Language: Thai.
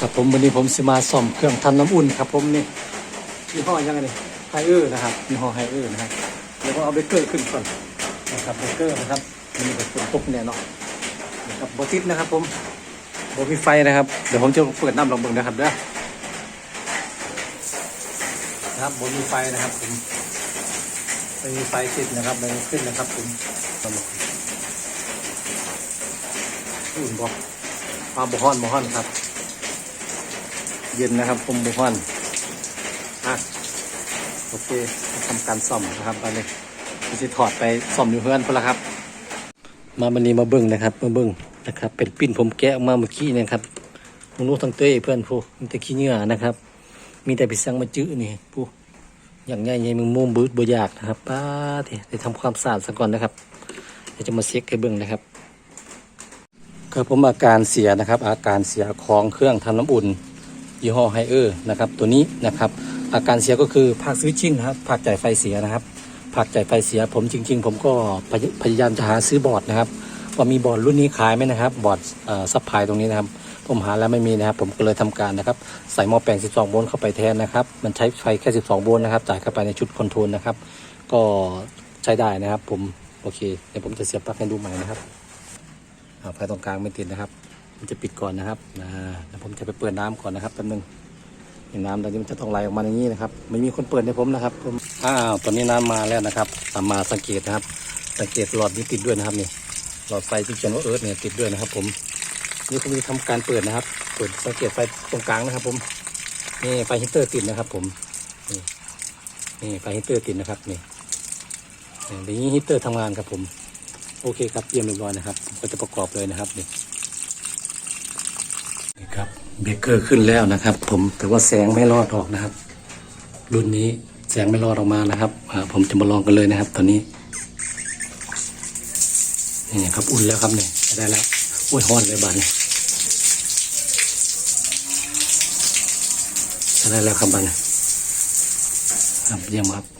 ครับผมวันนี้ผมสิมาซ่อมเครื่องทำน้ำอุ่นครับผมนี่ยี่ห้อยังไงนี่ไฮเออร์นะครับยี่ห้อไฮเออร์นะครับเดี๋ยวผมเอาเบเกอร์ขึ้นก่อนนะครับเบเกอร์นะครับมันจะฝนตกเนี่ยเนาะนะครับบอติดนะครับ ผมบอมีไฟนะครับ เดี๋ยวผมจะเปิดน้ำลองเบิ่งนะครับเด้อนะครับบมีไฟนะครับผมไม่มีไฟติดนะครับไม่ขึ้นนะครับผมอุ่นบอกมาบุฮ้อนบุฮ้อนครับ เย็นนะครับผมบุฮ้อนอะโอเคทำการซ่อมนะครับตอนนี้จะถอดไปซ่อมอยู่เพื่อนพนละครับ มาบันนี้มาเบิ้งนะครับมาเบิ้งนะครับ เป็นปิ้นผมแกะออกมาเมื่อกี้เนะครับมึงรู้ทั้งเต้ยเพื่อนผู้มีแต่ขี้เหงื่อนะครับ มีแต่พิสังมาจื้อนี่ผู้อย่างง่ายๆมึงมุมบืดบ่อยากนะครับป้าเถอะได้ทำความสะอาดซะก่อนนะครับเดี๋ยวจะมาเช็คให้เบิ้งนะครับครับผมอาการเสียนะครับ อาการเสียของเครื่องทำน้ำอุ่น ยี่ห้อไฮเออร์นะครับตัวนี้นะครับอาการเสียก็คือภาคสวิตชิ่งนะครับภาคจ่ายไฟเสียนะครับภาคจ่ายไฟเสียผมจริง ๆ ผมก็พยายามจะหาซื้อบอร์ดนะครับว่ามีบอร์ดรุ่นนี้ขายไหมนะครับ บอร์ดซับพลายตรงนี้นะครับผมหาแล้วไม่มีนะครับ ผมก็เลยทำการนะครับ ใส่หม้อแปลง 12 โวลต์เข้าไปแทนนะครับ มันใช้ไฟแค่ 12 โวลต์นะครับ จ่ายเข้าไปในชุดคอนโทรลนะครับ ก็ใช้ได้นะครับ ผม โอเค เดี๋ยวผมจะเสียบปลั๊กให้ดูใหม่นะครับอ่าไฟตรงกลางไม่ติดนะครับ มันจะปิดก่อนนะครับนะเดี๋ยวผมจะไปเปิดน้ำก่อนนะครับแป๊บนึงนี่น้ำตอนนี้มันจะต้องไหลออกมาอย่างนี้นะครับ ไม่มีคนเปิดให้ผมนะครับผมอ้าวตอนนี้น้ำมาแล้วนะครับตามมาสังเกตนะครับ สังเกตหลอดนี้ติดด้วยนะครับนี่หลอดไฟที่เขียนว่าเอิร์ธเนี่ยติดด้วยนะครับ ผมนี่ผมจะทำการเปิดนะครับ เปิดสังเกตไฟตรงกลางนะครับ ผมนี่ไฟฮีตเตอร์ติดนะครับ ผมนี่นี่ไฟฮีตเตอร์ติดนะครับนี่นี่เดี๋ยวนี้ฮีตเตอร์ทำงานครับผม โอเคครับเยี่ยมเรียบร้อยนะครับ ก็จะประกอบเลยนะครับนี่ เบรกเกอร์ขึ้นแล้วนะครับ ผมแต่ว่าแสงไม่รอดออกนะครับ รุ่นนี้แสงไม่รอดออกมานะครับผมจะมาลองกันเลยนะครับ ตอนนี้นี่ครับอุ่นแล้วครับเนี่ยได้แล้วโอ้ยฮ้อนเลยบานได้แล้วครับบานครับเยี่ยมครับ